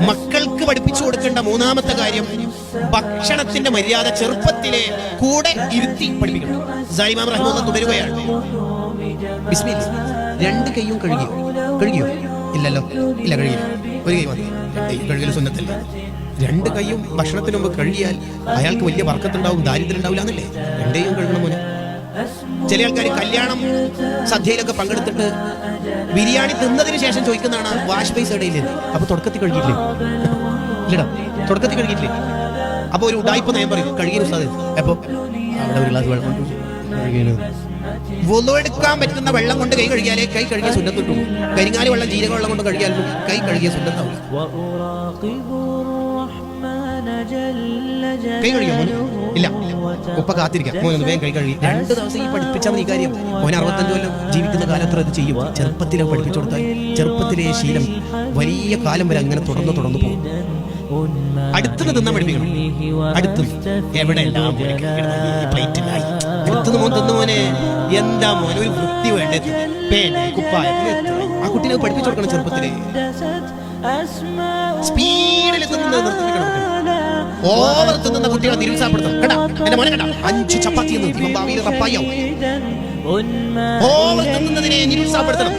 മക്കൾക്ക് പഠിപ്പിച്ചു കൊടുക്കേണ്ട മൂന്നാമത്തെ കാര്യം ഭക്ഷണത്തിന്റെ മര്യാദ ചെറുപ്പത്തിലെ കൂടെ ഇരുത്തി പഠിപ്പിക്കണം. സാലിമാം റഹ്മുള്ള തുടരുകയാണ്. രണ്ട് കൈയും കഴുകിയോ കഴുകിയോ? ഇല്ലല്ലോ. ഇല്ല കഴുകിയില്ല. ഒരു കൈ മതി. കഴുകൽ സുന്നത്തില്ല. രണ്ട് കൈയും ഭക്ഷണത്തിന് മുമ്പ് കഴുകിയാൽ അയാൾക്ക് വലിയ വർക്കത്തുണ്ടാവും ദാരിദ്ര്യം ഉണ്ടാവില്ല എന്നല്ലേ? ചില ആൾക്കാർ കല്യാണം സദ്യയിലൊക്കെ പങ്കെടുത്തിട്ട് ബിരിയാണി തിന്നതിന് ശേഷം ചോദിക്കുന്നതാണ് വാഷ് ബേസ് ഇടയില്ലേ അപ്പൊ തുടക്കത്തിൽ കഴുകിയില്ലേ ഇല്ലടാ തുടക്കത്തിൽ കഴുകിയില്ലേ അപ്പൊ ഒരു ഉടായ്പ നയം പറയും കഴുകിയ സാധ്യത അപ്പൊ അവിടെ ഒരു ഗ്ലാസ് വെള്ളം എടുക്കാൻ പറ്റുന്ന വെള്ളം കൊണ്ട് കൈ കഴുകിയാലേ കൈ കഴുകിയ സുന്നത്തിട്ടു കരിങ്ങാലി വെള്ളം ജീരക വെള്ളം കൊണ്ട് കഴുകിയാലും കൈ കഴുകിയ സുന്നത്താവും കൈ കഴുകിയോ ഇല്ല. ഉപ്പ കാത്തിരിക്കാം. മോനെ ഒന്ന് വേഗം കൈ കഴുകി. രണ്ട് ദിവസം ഈ പഠിപ്പിച്ചാൽ മതി കാര്യം. മോനെ അറുപത്തഞ്ച് കൊല്ലം ജീവിക്കുന്ന കാലത്ര ഇത് ചെയ്യും. ചെറുപ്പത്തിലെ പഠിപ്പിച്ചു കൊടുത്താൽ ചെറുപ്പത്തിലെ ശീലം വലിയ കാലം വരെ അങ്ങനെ തുടർന്ന് തുടർന്ന് പോകും. അടുത്തത് തിന്നാൻ പഠിപ്പിക്കണം. അടുത്ത് എവിടെ പ്ലേറ്റിലായി. അടുത്തുനിന്ന് മോൻ തിന്നു മോനെ. എന്താ മോനെ? ഒരു വൃത്തി വേണ്ടേ? പേന കുപ്പായം ആ കുട്ടീനെ പഠിപ്പിച്ചു കൊടുക്കണം ചെറുപ്പത്തിലെ. സ്പീഡിൽ തിന്നുന്നത് നിർത്തിപ്പിക്കണം ഓവർ തിന്നുന്ന കുട്ടികളെ നിരുത്സാഹപ്പെടുത്തണം കേട്ടാ എന്റെ മോനെ കേട്ടാ അഞ്ച് ചപ്പാത്തി എന്ന് ഭാവിയിൽ ഓവർ തിന്നുന്നതിനെ നിരുത്സാഹപ്പെടുത്തണം.